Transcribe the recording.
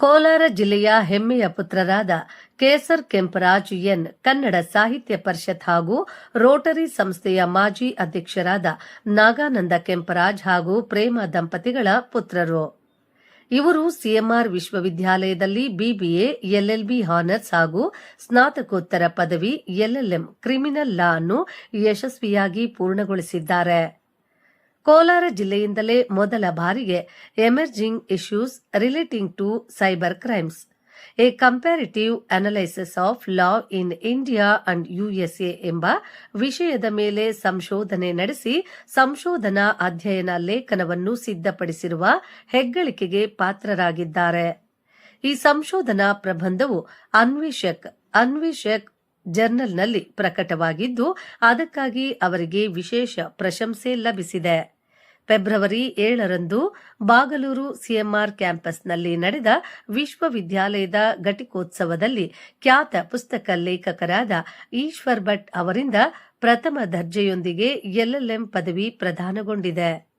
ಕೋಲಾರ ಜಿಲ್ಲೆಯ ಹೆಮ್ಮೆಯ ಪುತ್ರರಾದ ಕೇಸರ್ ಕೆಂಪರಾಜ್ ಎನ್ ಕನ್ನಡ ಸಾಹಿತ್ಯ ಪರಿಷತ್ ಹಾಗೂ ರೋಟರಿ ಸಂಸ್ಥೆಯ ಮಾಜಿ ಅಧ್ಯಕ್ಷರಾದ ನಾಗಾನಂದ ಕೆಂಪರಾಜ್ ಹಾಗೂ ಪ್ರೇಮ ದಂಪತಿಗಳ ಪುತ್ರರು. ಇವರು ಸಿಎಂಆರ್ ವಿಶ್ವವಿದ್ಯಾಲಯದಲ್ಲಿ ಬಿಬಿಎ ಎಲ್ಎಲ್ಬಿ ಹಾನರ್ಸ್ ಹಾಗೂ ಸ್ನಾತಕೋತ್ತರ ಪದವಿ ಎಲ್ಎಲ್ಎಂ ಕ್ರಿಮಿನಲ್ ಲಾ ಅನ್ನು ಯಶಸ್ವಿಯಾಗಿ ಪೂರ್ಣಗೊಳಿಸಿದ್ದಾರೆ. ಕೋಲಾರ ಜಿಲ್ಲೆಯಿಂದಲೇ ಮೊದಲ ಬಾರಿಗೆ emerging issues relating to cyber crimes. A comparative analysis of law in India and USA ಎಂಬ ವಿಷಯದ ಮೇಲೆ ಸಂಶೋಧನೆ ನಡೆಸಿ ಸಂಶೋಧನಾ ಅಧ್ಯಯನ ಲೇಖನವನ್ನು ಸಿದ್ಧಪಡಿಸಿರುವ ಹೆಗ್ಗಳಿಕೆಗೆ ಪಾತ್ರರಾಗಿದ್ದಾರೆ. ಈ ಸಂಶೋಧನಾ ಪ್ರಬಂಧವು ಅನ್ವೇಷಕ್ ಅನ್ವೇಷಕ್ ಜರ್ನಲ್ನಲ್ಲಿ ಪ್ರಕಟವಾಗಿದ್ದು, ಅದಕ್ಕಾಗಿ ಅವರಿಗೆ ವಿಶೇಷ ಪ್ರಶಂಸೆ ಲಭಿಸಿದೆ. ಫೆಬ್ರವರಿ ಏಳರಂದು ಬಾಗಲೂರು ಸಿಎಂಆರ್ ಕ್ಯಾಂಪಸ್ನಲ್ಲಿ ನಡೆದ ವಿಶ್ವವಿದ್ಯಾಲಯದ ಘಟಿಕೋತ್ಸವದಲ್ಲಿ ಖ್ಯಾತ ಪುಸ್ತಕ ಲೇಖಕರಾದ ಈಶ್ವರ್ ಭಟ್ ಅವರಿಂದ ಪ್ರಥಮ ದರ್ಜೆಯೊಂದಿಗೆ ಎಲ್ಎಲ್ಎಂ ಪದವಿ ಪ್ರದಾನಗೊಂಡಿದೆ.